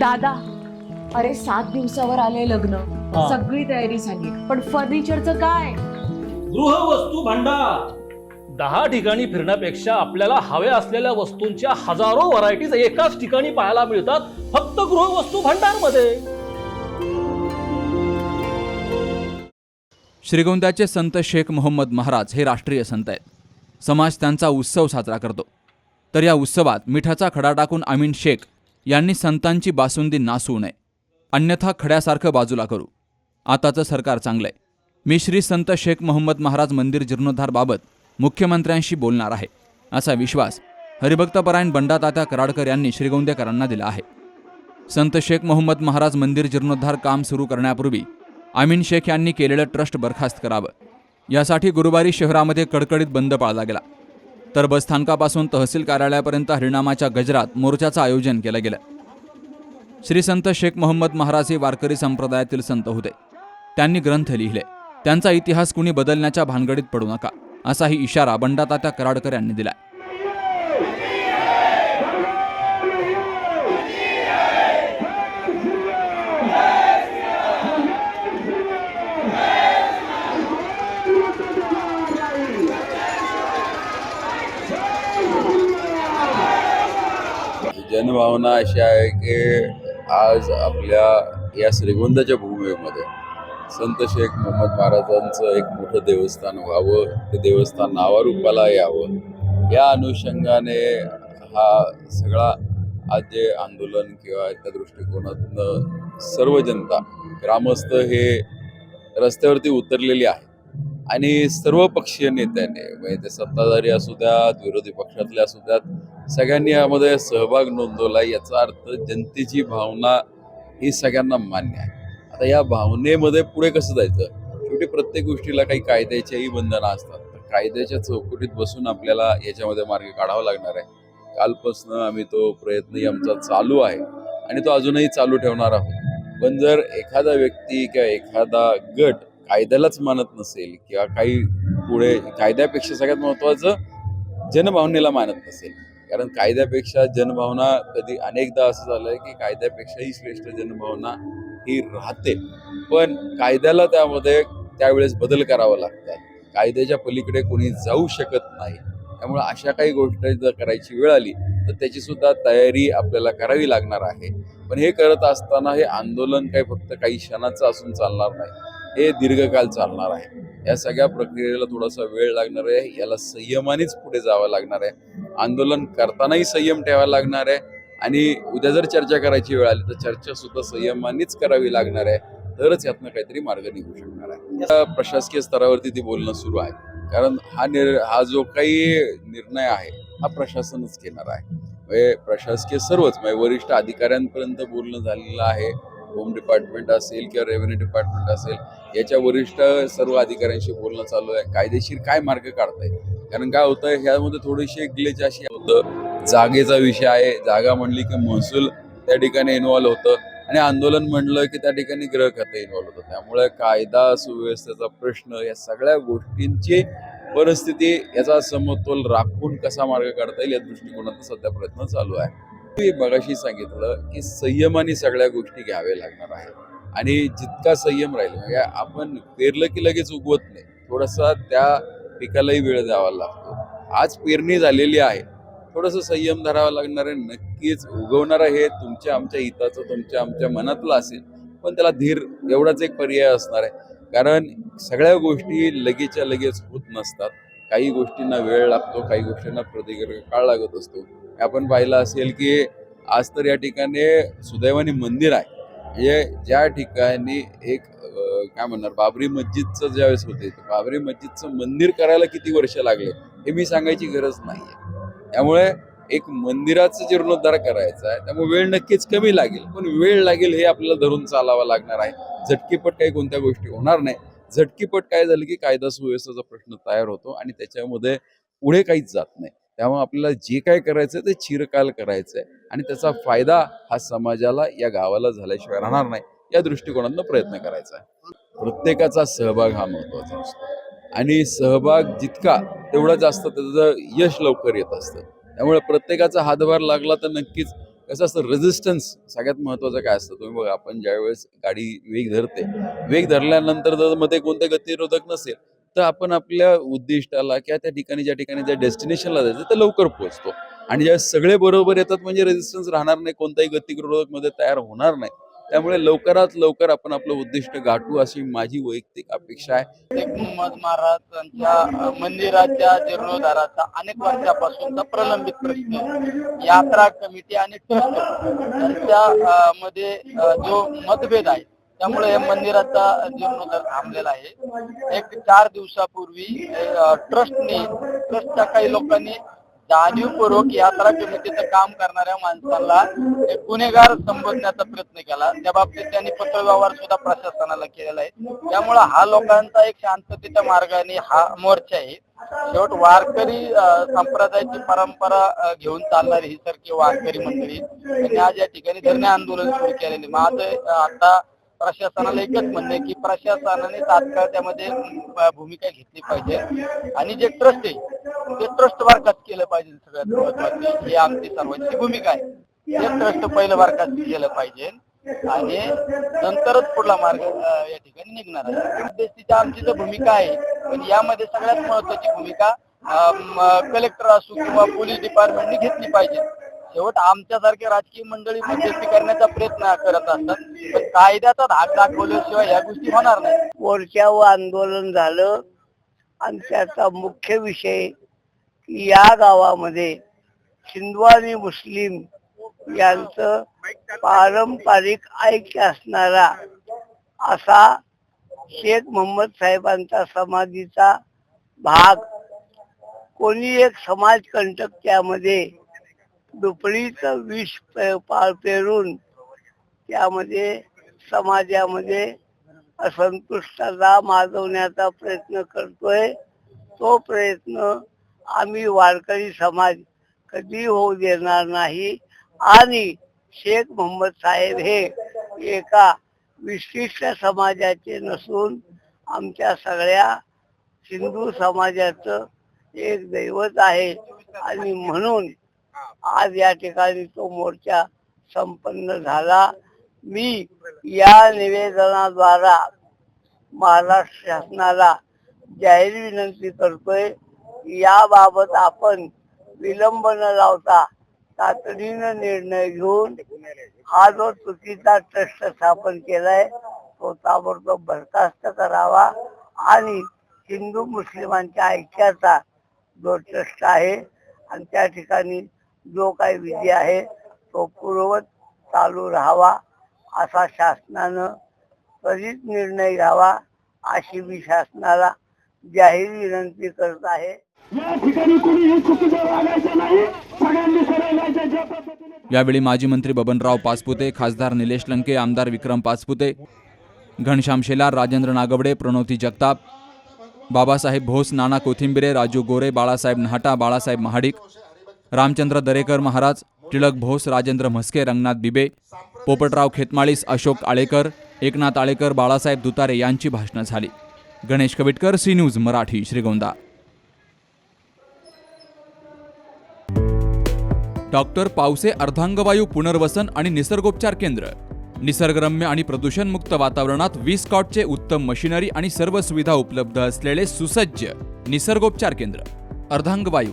दादा अरे सात दिवसावर आले लग्न. हा. सगळी तयारी झाली. पण फर्निचरचं काय? गृहवस्तू भांडार. दहा ठिकाणी फिरण्यापेक्षा आपल्याला हव्या असलेल्या वस्तूंच्या हजारो व्हरायटीज एकाच ठिकाणी पाहायला मिळतात फक्त गृहवस्तू भांडारमध्ये श्रीगोंद्याचे संत शेख मोहम्मद महाराज हे राष्ट्रीय संत आहेत. समाज त्यांचा उत्सव साजरा करतो. तर या उत्सवात मिठाचा खडा टाकून अमीन शेख यांनी संतांची बासुंदी नासू नये. अन्यथा खड्यासारखं बाजूला करू. आताचं सरकार चांगलं आहे मी श्री संत शेख मोहम्मद महाराज मंदिर जीर्णोद्धारबाबत मुख्यमंत्र्यांशी बोलणार आहे असा विश्वास हरिभक्तपरायण बंडातात्या कराडकर यांनी श्रीगोंदेकरांना दिला आहे. संत शेख मोहम्मद महाराज मंदिर जीर्णोद्धार काम सुरू करण्यापूर्वी आमीन शेख यांनी केलेलं ट्रस्ट बरखास्त करावं. यासाठी गुरुवारी शहरामध्ये कडकडीत बंद पाळला गेला. तर बसस्थानकापासून तहसील कार्यालयापर्यंत हरिनामाच्या गजरात मोर्चाचं आयोजन केलं गेलं. श्री संत शेख मोहम्मद महाराज हे वारकरी संप्रदायातील संत होते. त्यांनी ग्रंथ लिहिले. त्यांचा इतिहास कुणी बदलण्याच्या भानगडीत पडू नका असाही इशारा बंडातात्या कराडकर यांनी दिला जनभावना अशी आहे की आज आपल्या या श्रीगोंदाच्या भूमीमध्ये संत शेख मोहम्मद महाराजांचं एक मोठं देवस्थान व्हावं ते देवस्थान नावारूपाला यावं. या अनुषंगाने हा सगळा आज जे आंदोलन किंवा त्या दृष्टिकोनातून सर्व जनता ग्रामस्थ हे रस्त्यावरती उतरलेली आहे आणि सर्व पक्षीय नेत्याने म्हणजे ते सत्ताधारी असू द्यात विरोधी पक्षातले असू द्यात सगळ्यांनी यामध्ये सहभाग नोंदवला. याचा अर्थ जनतेची भावना ही सगळ्यांना मान्य आहे. आता या भावनेमध्ये पुढे कसं जायचं? शेवटी प्रत्येक गोष्टीला काही कायद्याच्याही बंधनं असतात. तर कायद्याच्या चौकटीत बसून आपल्याला याच्यामध्ये मार्ग काढावा लागणार आहे. कालपासनं आम्ही तो प्रयत्नही आमचा चालू आहे आणि तो अजूनही चालू ठेवणार आहोत. पण जर एखादा व्यक्ती किंवा एखादा गट कायद्यालाच मानत नसेल किंवा काही पुढे कायद्यापेक्षा सगळ्यात महत्त्वाचं जनभावनेला मानत नसेल. कारण कायद्यापेक्षा जनभावना कधी अनेकदा असं झालं आहे की कायद्यापेक्षाही श्रेष्ठ जनभावना ही राहते. पण कायद्याला त्यामध्ये त्यावेळेस बदल करावा लागतात. कायद्याच्या पलीकडे कोणी जाऊ शकत नाही. त्यामुळे अशा काही गोष्टी जर करायची वेळ आली तर त्याची सुद्धा तयारी आपल्याला करावी लागणार आहे. पण हे करत असताना हे आंदोलन काही फक्त काही क्षणाचं असून चालणार नाही. हे दीर्घकाल चालणार आहे. या सगळ्या प्रक्रियेला थोडासा वेळ लागणार आहे. याला संयमानेच पुढे जावं लागणार आहे. आंदोलन करतानाही संयम ठेवायला लागणार आहे. आणि उद्या जर चर्चा करायची वेळ आली तर चर्चा सुद्धा संयमानेच करावी लागणार आहे. तरच यातनं काहीतरी मार्ग निघू शकणार आहे. प्रशासकीय स्तरावरती ती बोलणं सुरू आहे. कारण हा निर हा जो काही निर्णय आहे हा प्रशासनच घेणार आहे. म्हणजे प्रशासकीय सर्वच म्हणजे वरिष्ठ अधिकाऱ्यांपर्यंत बोलणं झालेलं आहे. होम डिपार्टमेंट असेल किंवा रेव्हेन्यू डिपार्टमेंट असेल याच्या वरिष्ठ सर्व अधिकाऱ्यांशी बोलणं चालू आहे. कायदेशीर काय मार्ग काढताय कारण काय होतं ह्यामध्ये थोडीशी ग्लेच अशी होतं. जागेचा विषय आहे. जागा म्हणली की महसूल त्या ठिकाणी इन्व्हॉल्व होतं. आणि आंदोलन म्हणलं की त्या ठिकाणी ग्रह खातं इन्व्हॉल्व होतं. त्यामुळे कायदा सुव्यवस्थेचा प्रश्न या सगळ्या गोष्टींची परिस्थिती याचा समतोल राखून कसा मार्ग काढता येईल या दृष्टिकोनातून सध्या प्रयत्न चालू आहे. मी मगाशी सांगितलं की संयमाने सगळ्या गोष्टी घ्याव्या लागणार आहे आणि जितका संयम राहील म्हणजे आपण पेरलं की लगेच उगवत नाही. थोडासा त्या पिकालाही वेळ द्यावा लागतो. आज पेरणी झालेली आहे. थोडंसं संयम धरावा लागणार आहे. नक्कीच उगवणार हे तुमच्या आमच्या हिताचं तुमच्या आमच्या मनातलं असेल. पण त्याला धीर एवढाच एक पर्याय असणार आहे. कारण सगळ्या गोष्टी लगेचच्या लगेच होत नसतात. काही गोष्टींना वेळ लागतो काही गोष्टींना प्रतिक्रिया काळ लागत असतो. आपण पाहिलं असेल की आज तर या ठिकाणी सुदैवानी मंदिर आहे. म्हणजे ज्या ठिकाणी एक काय म्हणणार बाबरी मस्जिदचं ज्यावेळेस होते बाबरी मस्जिदचं मंदिर करायला किती वर्ष लागले हे मी सांगायची गरज नाहीये त्यामुळे एक मंदिराचं जीर्णोद्धार करायचा आहे त्यामुळे वेळ नक्कीच कमी लागेल पण वेळ लागेल हे आपल्याला धरून चालावं लागणार आहे. झटकीपट काही कोणत्या गोष्टी होणार नाही. झटकीपट काय झालं की कायदा सुव्यवस्थेचा प्रश्न तयार होतो आणि त्याच्यामध्ये पुढे काहीच जात नाही. त्यामुळे आपल्याला जे काय करायचं ते चिरकाल करायचं आहे आणि त्याचा फायदा हा समाजाला या गावाला झाल्याशिवाय राहणार नाही. या दृष्टिकोनातून प्रयत्न करायचा आहे. प्रत्येकाचा सहभाग हा महत्त्वाचा असतो. आणि सहभाग जितका तेवढा जास्त त्याचं यश लवकर येत असतं. त्यामुळे प्रत्येकाचा हातभार लागला तर नक्कीच कसं असतं रेझिस्टन्स सगळ्यात महत्वाचं काय असतं? तुम्ही बघा आपण ज्यावेळेस गाडी वेग धरते वेग धरल्यानंतर जर मध्ये कोणते गतिरोधक नसेल तर आपण आपल्या उद्दिष्टाला किंवा त्या ठिकाणी ज्या ठिकाणी ज्या डेस्टिनेशनला जायचं तर लवकर पोहोचतो. आणि ज्या सगळे बरोबर येतात म्हणजे रेझिस्टन्स राहणार नाही कोणताही गतिरोधकमध्ये तयार होणार नाही. त्यामुळे लवकरात लवकर आपण आपलं उद्दिष्ट गाठू अशी माझी वैयक्तिक अपेक्षा आहे. मोहम्मद महाराजांच्या मंदिराच्या जीर्णोद्धाराचा अनेक वर्षापासूनचा प्रलंबित प्रश्न यात्रा कमिटी आणि ट्रस्ट यांच्या मध्ये जो मतभेद आहे त्यामुळे या मंदिराचा जीर्णोद्धार थांबलेला आहे. एक चार दिवसापूर्वी ट्रस्टनी ट्रस्टच्या काही लोकांनी जाणीवपूर्वक यात्रा कमिटीचं काम करणाऱ्या माणसाला एक गुन्हेगार संबोधण्याचा प्रयत्न केला. त्या बाबतीत त्यांनी पत्रव्यवहार सुद्धा प्रशासनाला केलेला आहे. त्यामुळे हा लोकांचा एक शांततेच्या मार्गाने हा मोर्चा आहे. शेवट वारकरी संप्रदायाची परंपरा घेऊन चालणारी ही सारखी वारकरी मंडळी त्यांनी आज या ठिकाणी धरणे आंदोलन सुरू केलेले. माझं आता प्रशासनाला एकच म्हणणं की प्रशासनाने तात्काळ त्यामध्ये भूमिका घेतली पाहिजे. आणि जे ट्रस्ट आहे ते ट्रस्ट बरखास्त केलं पाहिजे. सगळ्यात महत्वाची ही आमची सर्वांची भूमिका आहे ते ट्रस्ट पहिलं बरखास्त केलं पाहिजे. आणि नंतरच पुढला मार्ग या ठिकाणी निघणार आहे. आमची जर भूमिका आहे पण यामध्ये सगळ्यात महत्वाची भूमिका कलेक्टर असो किंवा पोलीस डिपार्टमेंटने घेतली पाहिजे. शेवट आमच्यासारख्या राजकीय मंडळी मध्यस्थी करण्याचा प्रयत्न करत असतात. पण कायद्याचा धाक दाखवल्याशिवाय या गोष्टी होणार नाही. मोर्चावर आंदोलन झालं आणि त्याचा मुख्य विषय की या गावामध्ये हिंदू मुस्लिम यांचं पारंपरिक ऐक्य असणारा असा शेख मोहम्मद साहेबांचा समाधीचा भाग कोणी एक समाजकंटक त्यामध्ये दुपडीचं विष पे- पेरून त्यामध्ये समाजामध्ये असंतुष्टता माजवण्याचा प्रयत्न करतोय. तो प्रयत्न आम्ही वारकरी समाज कधी होऊ देणार नाही. आणि शेख मोहम्मद साहेब हे एका विशिष्ट समाजाचे नसून आमच्या सगळ्या हिंदू समाजाचं एक दैवत आहे. आणि म्हणून आज या ठिकाणी तो मोर्चा संपन्न झाला. मी या निवेदनाद्वारा महाराष्ट्र शासनाला जाहीर विनंती करतोय याबाबत आपण विलंब न लावता तातडीनं निर्णय घेऊन हा जो चुकीचा ट्रस्ट स्थापन केलाय तो ताबडतोब बरखास्त करावा आणि हिंदू मुस्लिमांच्या ऐक्याचा जो ट्रस्ट आहे आणि त्या ठिकाणी जो काही विधी आहे तो पूर्ववत चालू राहावा असा शासनानं त्वरित निर्णय घ्यावा अशी मी शासनाला जाहीर विनंती करत आहे. यावेळी माजी मंत्री बबनराव पाचपुते खासदार निलेश लंके आमदार विक्रम पाचपुते घनश्याम शेलार राजेंद्र नागवडे प्रणोती जगताप बाबासाहेब भोस नाना कोथिंबिरे राजू गोरे बाळासाहेब नहाटा बाळासाहेब महाडिक रामचंद्र दरेकर महाराज टिळक भोस राजेंद्र म्हस्के रंगनाथ बिबे पोपटराव खेतमाळीस अशोक आळेकर एकनाथ आळेकर बाळासाहेब दुतारे यांची भाषणं झाली. Ganesh Kavitkar C news Marathi Shrigonda. Doctor Pawase अर्धांगवायू पुनर्वसन आणि निसर्गोपचार केंद्र. निसर्गरम्य आणि प्रदूषणमुक्त वातावरणात वीस कॉटचे उत्तम मशिनरी आणि सर्व सुविधा उपलब्ध असलेले सुसज्ज निसर्गोपचार केंद्र. अर्धांगवायू